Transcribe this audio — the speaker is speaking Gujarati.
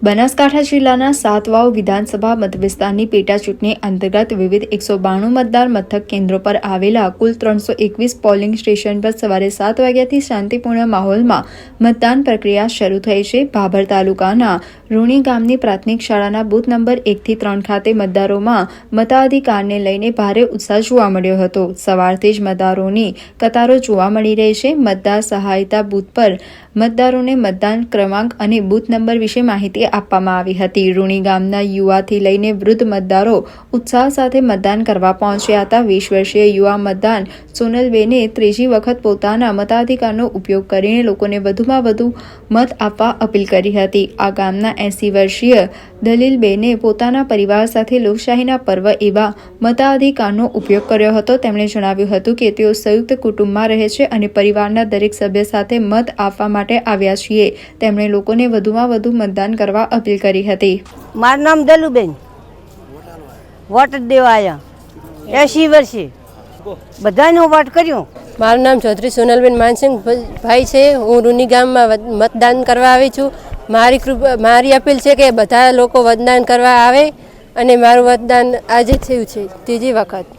બનાસકાંઠા જિલ્લાના સાતવાવ વિધાનસભા મતવિસ્તારની પેટા ચૂંટણી અંતર્ગત વિવિધ એકસો બાણું મતદાર મથક કેન્દ્રો પર આવેલા કુલ ત્રણસો એકવીસ પોલિંગ સ્ટેશન પર સવારે સાત વાગ્યાથી શાંતિપૂર્ણ માહોલમાં મતદાન પ્રક્રિયા શરૂ થઈ છે. ભાભર તાલુકાના રૂણી ગામની પ્રાથમિક શાળાના બૂથ નંબર એકથી ત્રણ ખાતે મતદારોમાં મતાધિકારને લઈને ભારે ઉત્સાહ જોવા મળ્યો હતો. સવારથી જ મતદારોની કતારો જોવા મળી રહી છે. મતદાર સહાયતા બૂથ પર મતદારોને મતદાન ક્રમાંક અને બૂથ નંબર વિશે માહિતી આપવામાં આવી હતી. રૂણી ગામના યુવાથી લઈને વૃદ્ધ મતદારો ઉત્સાહ સાથે મતદાન કરવા પહોંચ્યા હતા. વીસ વર્ષીય યુવા મતદાન સોનલબેને ત્રીજી વખત પોતાના મતાધિકારનો ઉપયોગ કરીને લોકોને વધુમાં વધુ મત આપવા અપીલ કરી હતી. આ ગામના એસી વર્ષીય દલીલબેને પોતાના પરિવાર સાથે લોકશાહીના પર્વ એવા મતાધિકારનો ઉપયોગ કર્યો હતો. તેમણે જણાવ્યું હતું કે તેઓ સંયુક્ત કુટુંબમાં રહે છે અને પરિવારના દરેક સભ્ય સાથે મત આપવા માટે આવ્યા છીએ. તેમણે લોકોને વધુમાં વધુ મતદાન કરવા અપીલ કરી હતી. મારું નામ દલુબેન. વોટ દેવાયા દેવા આવ્યા એસી વર્ષે. બધાને વોટ કર્યો. મારું નામ ચૌધરી સોનલબેન માનસિંહ ભાઈ છે. હું રૂની ગામમાં મતદાન કરવા આવી છું. મારી કૃપા મારી અપીલ છે કે બધા લોકો મતદાન કરવા આવે અને મારું મતદાન આજે થયું છે. ત્રીજી વખત.